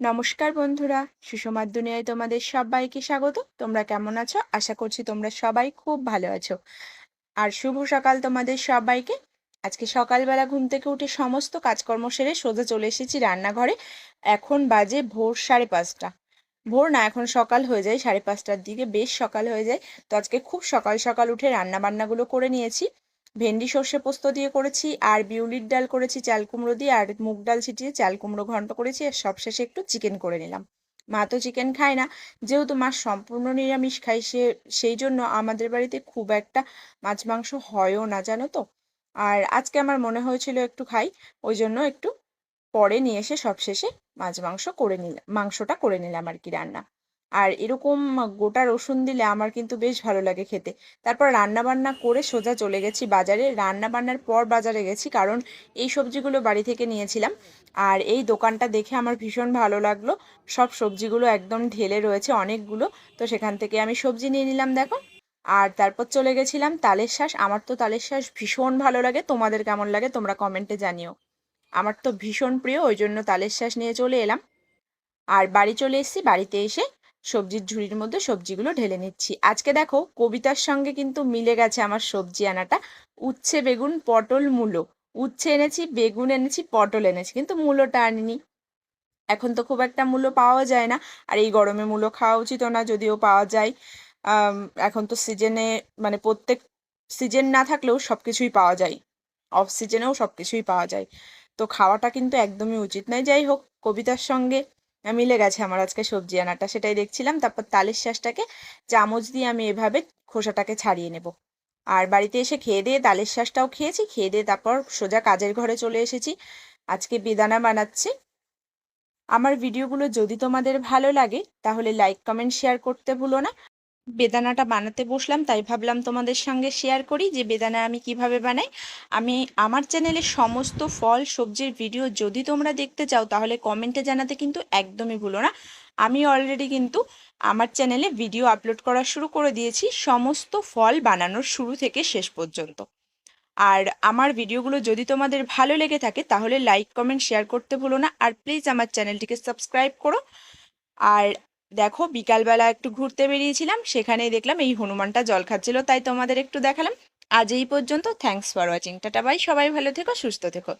নমস্কার বন্ধুরা, সুষমার দুনিয়ায় তোমাদের সবাইকে স্বাগত। তোমরা কেমন আছো? আশা করছি তোমরা সবাই খুব ভালো আছো। আর শুভ সকাল তোমাদের সবাইকে। আজকে সকালবেলা ঘুম থেকে উঠে সমস্ত কাজকর্ম সেরে সোজা চলে এসেছি রান্নাঘরে। এখন বাজে ভোর সাড়ে পাঁচটা। ভোর না, এখন সকাল হয়ে যায়, সাড়ে পাঁচটার দিকে। বেশ সকাল হয়ে যায়। তো আজকে খুব সকাল সকাল উঠে রান্না বান্নাগুলো করে নিয়েছি। ভেন্ডি, সর্ষে পোস্ত দিয়ে করেছি, আর বিউলির ডাল করেছি, চাল কুমড়ো দিয়ে, আর মুগ ডাল ছিটিয়ে চাল কুমড়ো ঘন্ট করেছি, আর সবশেষে একটু চিকেন করে নিলাম। মা তো চিকেন খায় না, যেহেতু মা সম্পূর্ণ নিরামিষ খায়, সে, সেই জন্য আমাদের বাড়িতে খুব একটা মাছ মাংস হয়ও না, জানো তো? আর আজকে আমার মনে হয়েছিল একটু খাই, ওই জন্য একটু পরে নিয়ে এসে সবশেষে মাছ মাংস করে নিলাম, মাংসটা করে নিলাম আর কি রান্না। আর এরকম গোটা রসুন দিলে আমার কিন্তু বেশ ভালো লাগে খেতে। তারপর রান্না বান্না করে সোজা চলে গেছি বাজারে। রান্না বান্নার পর বাজারে গেছি কারণ এই সবজিগুলো বাড়ি থেকে নিয়েছিলাম। আর এই দোকানটা দেখে আমার ভীষণ ভালো লাগল। সব সবজিগুলো একদম ঢেলে রয়েছে অনেকগুলো। তো সেখান থেকে আমি সবজি নিয়ে নিলাম, দেখো। আর তারপর চলে গেছিলাম তালের শ্বাস আমার তো তালের শ্বাস ভীষণ ভালো লাগে। তোমাদের কেমন লাগে তোমরা কমেন্টে জানিও। আমার তো ভীষণ প্রিয়, ওই জন্য তালের শ্বাস নিয়ে চলে এলাম। আর বাড়ি চলে এসেছি, বাড়িতে এসে সবজির ঝুড়ির মধ্যে সবজিগুলো ঢেলে নিচ্ছি। আজকে দেখো কবিতার সঙ্গে কিন্তু মিলে গেছে আমার সবজি আনাটা। উচ্ছে, বেগুন, পটল, মূলো। উচ্ছে এনেছি, বেগুন এনেছি, পটল এনেছি, কিন্তু মূলোটা আনিনি। এখন তো খুব একটা মূল্য পাওয়া যায় না, আর এই গরমে মূল্য খাওয়া উচিত না যদিও পাওয়া যায়। এখন তো সিজনে মানে প্রত্যেক সিজন না থাকলেও সব কিছুই পাওয়া যায়। অফ সিজনেও সব কিছুই পাওয়া যায়। তো খাওয়াটা কিন্তু একদমই উচিত নয়। যাই হোক, কবিতার সঙ্গে মিলে গেছে আমার আজকে সবজি আনাটা, সেটাই দেখছিলাম। তারপর তালের শ্বাসটাকে চামচ দিয়ে আমি এভাবে খোসাটাকে ছাড়িয়ে নেব। আর বাড়িতে এসে খেয়ে দিয়ে তালের শ্বাসটাও খেয়েছি, খেয়ে দিয়ে তারপর সোজা কাজের ঘরে চলে এসেছি। আজকে বেদানা বানাচ্ছি। আমার ভিডিওগুলো যদি তোমাদের ভালো লাগে, তাহলে লাইক কমেন্ট শেয়ার করতে ভুলো না। বেদানাটা বানাতে বসলাম, তাই ভাবলাম তোমাদের সঙ্গে শেয়ার করি যে বেদানা আমি কীভাবে বানাই। আমি, আমার চ্যানেলে সমস্ত ফল, সবজির ভিডিও যদি তোমরা দেখতে চাও, তাহলে কমেন্টে জানাতে কিন্তু একদমই ভুলো না। আমি অলরেডি কিন্তু আমার চ্যানেলে ভিডিও আপলোড করা শুরু করে দিয়েছি, সমস্ত ফল বানানোর শুরু থেকে শেষ পর্যন্ত। আর আমার ভিডিওগুলো যদি তোমাদের ভালো লেগে থাকে, তাহলে লাইক কমেন্ট শেয়ার করতে ভুলো না। আর প্লিজ আমার চ্যানেলটিকে সাবস্ক্রাইব করো। আর দেখো, বিকালবেলা একটু ঘুরতে বেরিয়েছিলাম, সেখানেই দেখলাম এই হনুমানটা জল খাচ্ছিল, তাই তোমাদের একটু দেখালাম। আজ এই পর্যন্ত thanks for watching tata bye সবাই ভালো থেকো, সুস্থ থেকো।